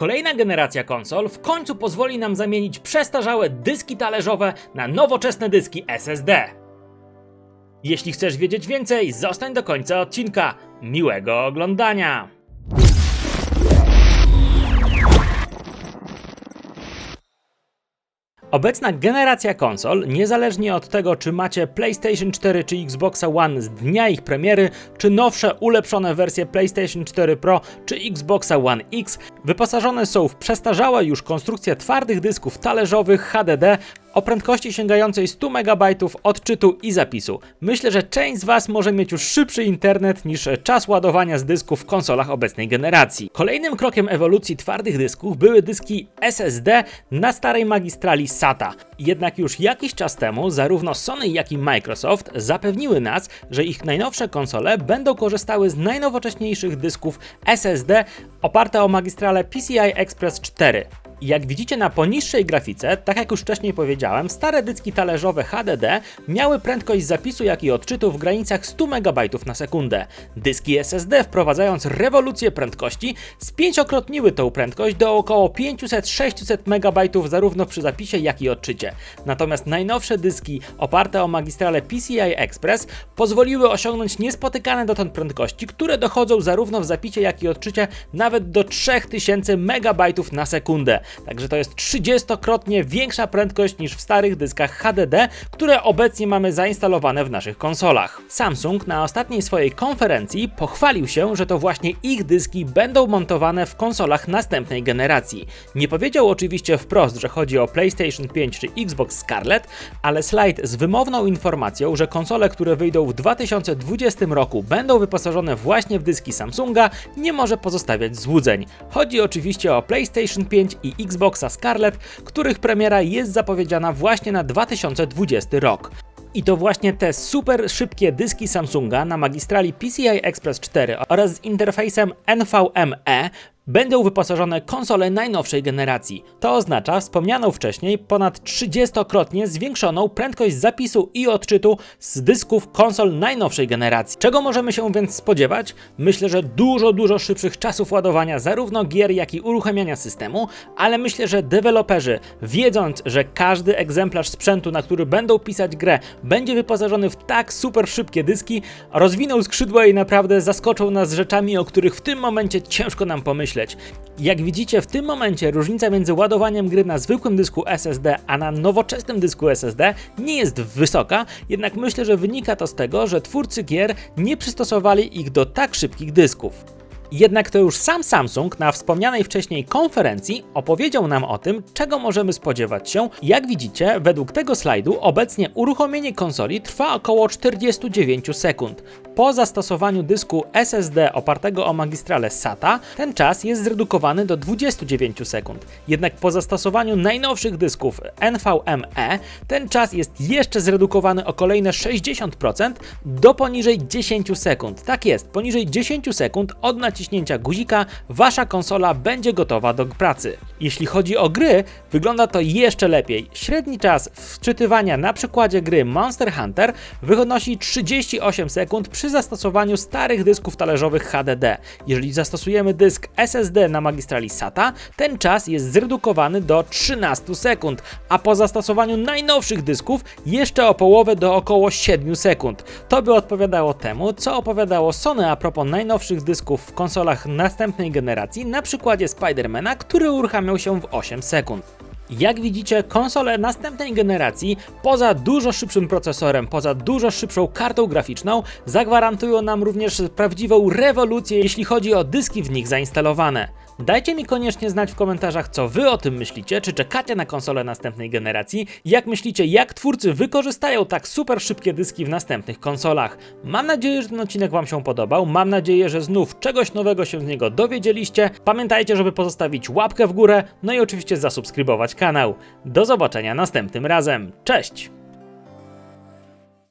Kolejna generacja konsol w końcu pozwoli nam zamienić przestarzałe dyski talerzowe na nowoczesne dyski SSD. Jeśli chcesz wiedzieć więcej, zostań do końca odcinka. Miłego oglądania! Obecna generacja konsol, niezależnie od tego, czy macie PlayStation 4 czy Xboxa One z dnia ich premiery, czy nowsze, ulepszone wersje PlayStation 4 Pro czy Xboxa One X, wyposażone są w przestarzałe już konstrukcje twardych dysków talerzowych HDD o prędkości sięgającej 100 MB odczytu i zapisu. Myślę, że część z Was może mieć już szybszy internet niż czas ładowania z dysków w konsolach obecnej generacji. Kolejnym krokiem ewolucji twardych dysków były dyski SSD na starej magistrali SATA. Jednak już jakiś czas temu zarówno Sony jak i Microsoft zapewniły nas, że ich najnowsze konsole będą korzystały z najnowocześniejszych dysków SSD oparte o magistrale PCI Express 4. Jak widzicie na poniższej grafice, tak jak już wcześniej powiedziałem, stare dyski talerzowe HDD miały prędkość zapisu jak i odczytu w granicach 100 MB na sekundę. Dyski SSD wprowadzając rewolucję prędkości spięciokrotniły tą prędkość do około 500-600 MB zarówno przy zapisie jak i odczycie. Natomiast najnowsze dyski oparte o magistrale PCI Express pozwoliły osiągnąć niespotykane dotąd prędkości, które dochodzą zarówno w zapisie jak i odczycie nawet do 3000 MB na sekundę. Także to jest 30-krotnie większa prędkość niż w starych dyskach HDD, które obecnie mamy zainstalowane w naszych konsolach. Samsung na ostatniej swojej konferencji pochwalił się, że to właśnie ich dyski będą montowane w konsolach następnej generacji. Nie powiedział oczywiście wprost, że chodzi o PlayStation 5 czy Xbox Scarlett, ale slajd z wymowną informacją, że konsole, które wyjdą w 2020 roku będą wyposażone właśnie w dyski Samsunga, nie może pozostawiać złudzeń. Chodzi oczywiście o PlayStation 5 i Xboxa Scarlett, których premiera jest zapowiedziana właśnie na 2020 rok. I to właśnie te super szybkie dyski Samsunga na magistrali PCI Express 4 oraz z interfejsem NVMe będą wyposażone konsole najnowszej generacji. To oznacza wspomnianą wcześniej ponad 30-krotnie zwiększoną prędkość zapisu i odczytu z dysków konsol najnowszej generacji. Czego możemy się więc spodziewać? Myślę, że dużo, dużo szybszych czasów ładowania zarówno gier, jak i uruchamiania systemu, ale myślę, że deweloperzy, wiedząc, że każdy egzemplarz sprzętu, na który będą pisać grę, będzie wyposażony w tak super szybkie dyski, rozwiną skrzydła i naprawdę zaskoczą nas rzeczami, o których w tym momencie ciężko nam pomyśleć. Jak widzicie, w tym momencie różnica między ładowaniem gry na zwykłym dysku SSD, a na nowoczesnym dysku SSD nie jest wysoka, jednak myślę, że wynika to z tego, że twórcy gier nie przystosowali ich do tak szybkich dysków. Jednak to już sam Samsung na wspomnianej wcześniej konferencji opowiedział nam o tym, czego możemy spodziewać się. Jak widzicie, według tego slajdu obecnie uruchomienie konsoli trwa około 49 sekund. Po zastosowaniu dysku SSD opartego o magistrale SATA, ten czas jest zredukowany do 29 sekund. Jednak po zastosowaniu najnowszych dysków NVMe, ten czas jest jeszcze zredukowany o kolejne 60% do poniżej 10 sekund. Tak jest, poniżej 10 sekund od naciśnięcia guzika wasza konsola będzie gotowa do pracy. Jeśli chodzi o gry, wygląda to jeszcze lepiej. Średni czas wczytywania na przykładzie gry Monster Hunter wynosi 38 sekund przy zastosowaniu starych dysków talerzowych HDD. Jeżeli zastosujemy dysk SSD na magistrali SATA, ten czas jest zredukowany do 13 sekund, a po zastosowaniu najnowszych dysków jeszcze o połowę do około 7 sekund. To by odpowiadało temu, co opowiadało Sony a propos najnowszych dysków w konsolach następnej generacji na przykładzie Spidermana, który uruchamiał się w 8 sekund. Jak widzicie, konsole następnej generacji, poza dużo szybszym procesorem, poza dużo szybszą kartą graficzną, zagwarantują nam również prawdziwą rewolucję, jeśli chodzi o dyski w nich zainstalowane. Dajcie mi koniecznie znać w komentarzach, co wy o tym myślicie, czy czekacie na konsole następnej generacji, jak myślicie, jak twórcy wykorzystają tak super szybkie dyski w następnych konsolach. Mam nadzieję, że ten odcinek wam się podobał, mam nadzieję, że znów czegoś nowego się z niego dowiedzieliście. Pamiętajcie, żeby pozostawić łapkę w górę, no i oczywiście zasubskrybować kanał. Do zobaczenia następnym razem. Cześć!